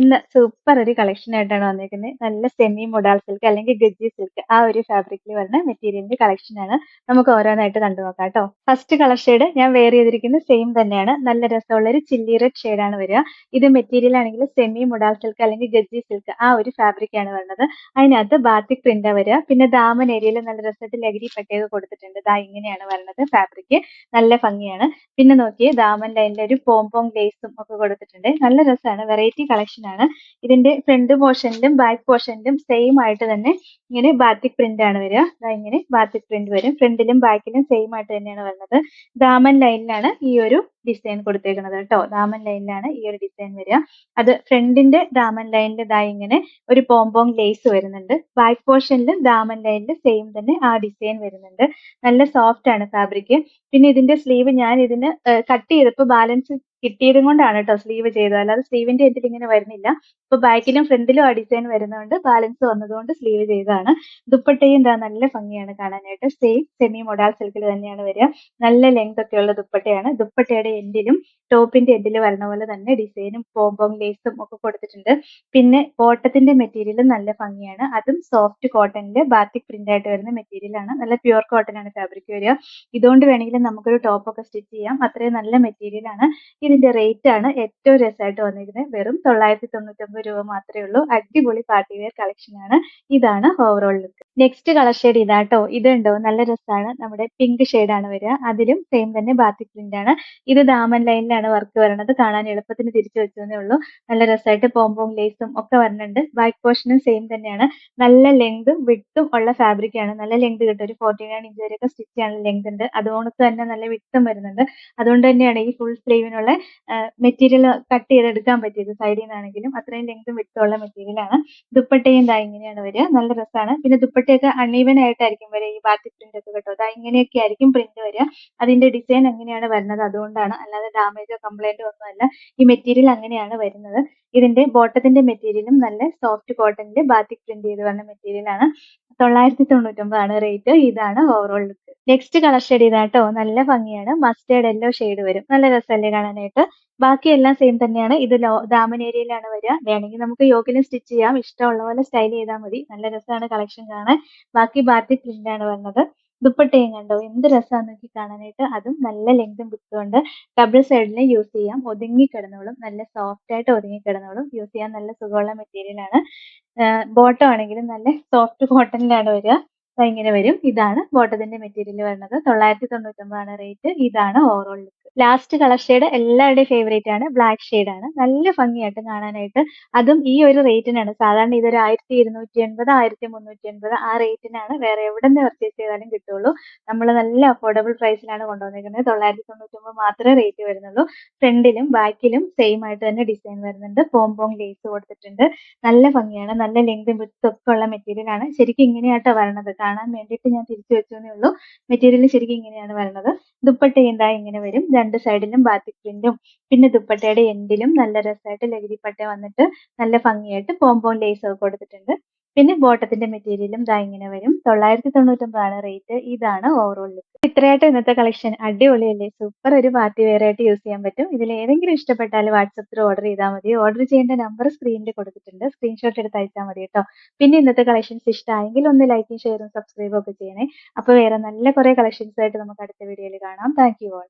ഇന്ന് സൂപ്പർ ഒരു കളക്ഷൻ ആയിട്ടാണ് വന്നിരിക്കുന്നത് നല്ല സെമി മൊഡാൾ സിൽക്ക് അല്ലെങ്കിൽ ഗജി സിൽക്ക് ആ ഒരു ഫാബ്രിക്കിൽ വരുന്ന മെറ്റീരിയലിന്റെ കളക്ഷൻ ആണ്. നമുക്ക് ഓരോന്നായിട്ട് കണ്ടു നോക്കാം കേട്ടോ ഫസ്റ്റ് കളർ ഷെയ്ഡ് ഞാൻ വെയർ ചെയ്തിരിക്കുന്നത് സെയിം തന്നെയാണ്. നല്ല രസമുള്ള ഒരു ചില്ലി റെഡ് ഷെയ്ഡാണ് വരിക. ഇത് മെറ്റീരിയൽ ആണെങ്കിൽ സെമി മൊഡാൾ സിൽക്ക് അല്ലെങ്കിൽ ഗജി സിൽക്ക് ആ ഒരു ഫാബ്രിക് ആണ് വരുന്നത്. അതിനകത്ത് ബാത്തിക് പ്രിന്റ് വരിക. പിന്നെ ദാമൻ ഏരിയയിൽ നല്ല രസത്തിൽ ലഗരി പട്ടേക കൊടുത്തിട്ടുണ്ട്. ദാ ഇങ്ങനെയാണ് വരുന്നത് ഫാബ്രിക് നല്ല ഭംഗിയാണ്. പിന്നെ നോക്കിയേ ദാമൻ ലൈനിൽ ഒരു പോംപോം ലേസും ഒക്കെ കൊടുത്തിട്ടുണ്ട്. നല്ല രസമാണ്. വെറൈറ്റി കളക്ഷൻ ആണ്. ഇതിന്റെ ഫ്രണ്ട് പോർഷനിലും ബാക്ക് പോർഷനിലും സെയിം ആയിട്ട് തന്നെ ഇങ്ങനെ ബാത്തിക് പ്രിന്റ് ആണ് വരിക. ഇങ്ങനെ ബാത്തിക് പ്രിന്റ് വരും. ഫ്രണ്ടിലും ബാക്കിലും സെയിം ആയിട്ട് തന്നെയാണ് വരുന്നത്. ദാമൻ ലൈനിലാണ് ഈ ഒരു ഡിസൈൻ കൊടുത്തേക്കുന്നത് കേട്ടോ. ദാമൻ ലൈനിലാണ് ഈ ഒരു ഡിസൈൻ വരിക. അത് ഫ്രണ്ടിന്റെ ദാമൻ ലൈനിന്റെ ഇതായി ഇങ്ങനെ ഒരു പോംപോങ് ലേസ് വരുന്നുണ്ട്. ബാക്ക് പോർഷനിലും ദാമൻ ലൈനിൽ സെയിം തന്നെ ആ ഡിസൈൻ വരുന്നുണ്ട്. നല്ല സോഫ്റ്റ് ആണ് ഫാബ്രിക് പിന്നെ ഇതിന്റെ സ്ലീവ് ഞാൻ ഇതിന് കട്ട് ചെയ്തപ്പോൾ ബാലൻസ് കിട്ടിയതും കൊണ്ടാണ് കേട്ടോ സ്ലീവ് ചെയ്തത്. അല്ലാതെ സ്ലീവിന്റെ എൻഡിൽ ഇങ്ങനെ വരുന്നില്ല. ഇപ്പൊ ബാക്കിലും ഫ്രണ്ടിലും ആ ഡിസൈൻ വരുന്നതുകൊണ്ട് ബാലൻസ് വന്നതുകൊണ്ട് സ്ലീവ് ചെയ്തതാണ്. ദുപ്പട്ടയും എന്താ നല്ല ഭംഗിയാണ് കാണാനായിട്ട്. സെയിം സെമി മൊഡാൽ സിൽക്കിൽ തന്നെയാണ് വരിക. നല്ല ലെങ്ത് ഒക്കെ ഉള്ള ദുപ്പട്ടയാണ്. ദുപ്പട്ടയുടെ എൻഡിലും ടോപ്പിന്റെ എൻഡിൽ വരുന്ന പോലെ തന്നെ ഡിസൈനും പോംപോങ് ലേസും ഒക്കെ കൊടുത്തിട്ടുണ്ട്. പിന്നെ കോട്ടത്തിന്റെ മെറ്റീരിയൽ നല്ല ഭംഗിയാണ്. അതും സോഫ്റ്റ് കോട്ടണിൽ ബാത്തിക് പ്രിന്റ് ആയിട്ട് വരുന്ന മെറ്റീരിയൽ ആണ്. നല്ല പ്യുവർ കോട്ടൺ ആണ് ഫാബ്രിക് വരിക. ഇതുകൊണ്ട് വേണമെങ്കിൽ നമുക്കൊരു ടോപ്പ് ഒക്കെ സ്റ്റിച്ച് ചെയ്യാം. അത്രയും നല്ല മെറ്റീരിയൽ ആണ്. ഇതിന്റെ റേറ്റ് ആണ് ഏറ്റവും രസമായിട്ട് വന്നിരിക്കുന്നത്. വെറും തൊള്ളായിരത്തി തൊണ്ണൂറ്റൊമ്പത് രൂപ മാത്രമേ ഉള്ളൂ. അടിപൊളി പാർട്ടി വെയർ കളക്ഷൻ ആണ്. ഇതാണ് overall look next colour shade ഇതാട്ടോ. ഉണ്ടോ നല്ല രസമാണ്. നമ്മുടെ പിങ്ക് ആണ് വരിക. അതിലും സെയിം തന്നെ ബാത്തിക് പ്രിന്റ് ആണ്. ഇത് ദാമൻ ലൈനിലാണ് വർക്ക് വരുന്നത് കാണാൻ എളുപ്പത്തിന് തിരിച്ചു വെച്ചതേ ഉള്ളൂ. നല്ല രസമായിട്ട് പോംപോങ് ലേസും ഒക്കെ വരുന്നുണ്ട് ബാക്ക് പോർഷനും സെയിം തന്നെയാണ്. നല്ല ലെങ്തും വിട്ടും ഉള്ള ഫാബ്രിക് ആണ്. നല്ല ലെങ്ത് കിട്ടും. ഒരു ഫോർട്ടി നയൻ ഇഞ്ച് വരെയൊക്കെ സ്റ്റിച്ച് ചെയ്യാനുള്ള ലെങ്ത് ഉണ്ട്. അതുകൊണ്ട് തന്നെ നല്ല വിട്ടും വരുന്നുണ്ട്. അതുകൊണ്ട് തന്നെയാണ് ഈ ഫുൾ സ്ലീവിനുള്ള മെറ്റീരിയൽ കട്ട് ചെയ്തെടുക്കാൻ പറ്റിയത് സൈഡിൽ നിന്നാണെങ്കിലും അത്രയും ലെങ്തും വിട്ടുള്ള മെറ്റീരിയൽ ആണ്. ദുപ്പട്ടയും ദാ ഇങ്ങനെയാണ് വരിക. നല്ല രസമാണ് പിന്നെ ദുപ്പട്ടയൊക്കെ അൺഈവൻ ആയിട്ടായിരിക്കും വരിക. ഈ ബാത്തി പ്രിന്റ് ഒക്കെ കേട്ടോ. ദാ ഇങ്ങനെയൊക്കെ ആയിരിക്കും പ്രിന്റ് വരിക. അതിന്റെ ഡിസൈൻ എങ്ങനെയാണ് വരുന്നത്. അതുകൊണ്ടാണ്. അല്ലാതെ ഡാമേജോ കംപ്ലൈന്റോ ഒന്നുമല്ല. ഈ മെറ്റീരിയൽ അങ്ങനെയാണ് വരുന്നത്. ഇതിന്റെ ബോട്ടത്തിന്റെ മെറ്റീരിയലും നല്ല സോഫ്റ്റ് കോട്ടണിൽ ബാത്തിക് പ്രിന്റ് ചെയ്ത് വന്ന മെറ്റീരിയൽ ആണ്. തൊള്ളായിരത്തി തൊണ്ണൂറ്റൊമ്പതാണ് റേറ്റ്. ഇതാണ് overall look next colour shade ഇതാട്ടോ നല്ല ഭംഗിയാണ്. മസ്റ്റേർഡ് എല്ലോ ഷെയ്ഡ് വരും. നല്ല രസമല്ലേ കാണാനായിട്ട്? ബാക്കിയെല്ലാം സെയിം തന്നെയാണ്. ഇത് ലോ ദാമൻ ഏരിയയിലാണ് വരിക. വേണമെങ്കിൽ നമുക്ക് യോഗിലും സ്റ്റിച്ച് ചെയ്യാം. ഇഷ്ടമുള്ള പോലെ സ്റ്റൈൽ ചെയ്താൽ മതി. നല്ല രസമാണ് കളക്ഷൻ കാണാൻ. ബാക്കി ബാത്തിക് പ്രിന്റ് ആണ് വരുന്നത് ദുപ്പട്ടയും കണ്ടോ? എന്ത് രസമാണെന്ന് നോക്കി കാണാനായിട്ട്. അതും നല്ല ലെങ്തും വിട്ടുകൊണ്ട് ഡബിൾ സൈഡിൽ യൂസ് ചെയ്യാം. ഒതുങ്ങി കിടന്നോളും. നല്ല സോഫ്റ്റ് ആയിട്ട് ഒതുങ്ങി കിടന്നോളും. യൂസ് ചെയ്യാൻ നല്ല സുഖമുള്ള മെറ്റീരിയൽ ആണ്. ബോട്ടം ആണെങ്കിലും നല്ല സോഫ്റ്റ് കോട്ടണിലാണ് വരിക. ഇങ്ങനെ വരും. ഇതാണ് ബോട്ടത്തിന്റെ മെറ്റീരിയൽ വരുന്നത്. തൊള്ളായിരത്തി തൊണ്ണൂറ്റൊമ്പതാണ് റേറ്റ് ഇതാണ് ഓവറോൾ ലാസ്റ്റ് കളർ ഷെയ്ഡ് എല്ലാവരുടെയും ഫേവറേറ്റ് ആണ്. ബ്ലാക്ക് ഷെയ്ഡ് ആണ്. നല്ല ഭംഗിയായിട്ട് കാണാനായിട്ട് അതും ഈ ഒരു റേറ്റിനാണ് സാധാരണ ഇതൊരു ആയിരത്തി ഇരുന്നൂറ്റി എൺപത് ആയിരത്തി മുന്നൂറ്റി എൺപത് ആ റേറ്റിനാണ് വേറെ എവിടെ നിന്ന് പർച്ചേസ് ചെയ്താലും കിട്ടുള്ളൂ. നമ്മൾ നല്ല അഫോർഡബിൾ പ്രൈസിലാണ് കൊണ്ടുവന്നിരിക്കുന്നത് തൊള്ളായിരത്തി തൊണ്ണൂറ്റൊമ്പത് മാത്രമേ റേറ്റ് വരുന്നുള്ളൂ. ഫ്രണ്ടിലും ബാക്കിലും സെയിം ആയിട്ട് തന്നെ ഡിസൈൻ വരുന്നുണ്ട്. പോംപോങ് ലേസ് കൊടുത്തിട്ടുണ്ട്. നല്ല ഭംഗിയാണ്. നല്ല ലെങ്തും വിട്ടും ഒക്കെ ഉള്ള മെറ്റീരിയൽ ആണ്. ശരിക്കും ഇങ്ങനെയാട്ടോ വരണത്. കാണാൻ വേണ്ടിയിട്ട് ഞാൻ തിരിച്ചു വെച്ചേ ഉള്ളൂ. മെറ്റീരിയൽ ശരിക്കും ഇങ്ങനെയാണ് വരണത്. ദുപ്പട്ട എന്താ ഇങ്ങനെ വരും. രണ്ട് സൈഡിലും ബാത്തിക് പ്രിന്റും പിന്നെ ദുപ്പട്ടയുടെ എൻഡിലും നല്ല രസമായിട്ട് ലഹരിപ്പട്ട വന്നിട്ട് നല്ല ഭംഗിയായിട്ട് പോംപോൺ ലേസ് ഒക്കെ കൊടുത്തിട്ടുണ്ട്. പിന്നെ ബോട്ടത്തിന്റെ മെറ്റീരിയലും ഇതാ ഇങ്ങനെ വരും. തൊള്ളായിരത്തി തൊണ്ണൂറ്റൊമ്പതാണ് റേറ്റ് ഇതാണ് ഓവറോൾ ലുക്ക് ഇത്രയായിട്ട് ഇന്നത്തെ കളക്ഷൻ അടിപൊളിയല്ലേ? സൂപ്പർ ഒരു പാർട്ടി വെയർ ആയിട്ട് യൂസ് ചെയ്യാൻ പറ്റും. ഇതിൽ ഏതെങ്കിലും ഇഷ്ടപ്പെട്ടാൽ വാട്സപ്പിൽ ഓർഡർ ചെയ്താൽ മതി. ഓർഡർ ചെയ്യേണ്ട നമ്പർ സ്ക്രീനിൽ കൊടുത്തിട്ടുണ്ട്. സ്ക്രീൻഷോട്ട് എടുത്ത് അയച്ചാൽ മതി കേട്ടോ. പിന്നെ ഇന്നത്തെ കളക്ഷൻസ് ഇഷ്ടമായെങ്കിൽ ഒന്ന് ലൈക്കും ഷെയറും സബ്സ്ക്രൈബും ഒക്കെ ചെയ്യണേ. അപ്പോൾ വേറെ നല്ല കുറെ കളക്ഷൻസ് ആയിട്ട് നമുക്ക് അടുത്ത വീഡിയോയിൽ കാണാം. Thank you all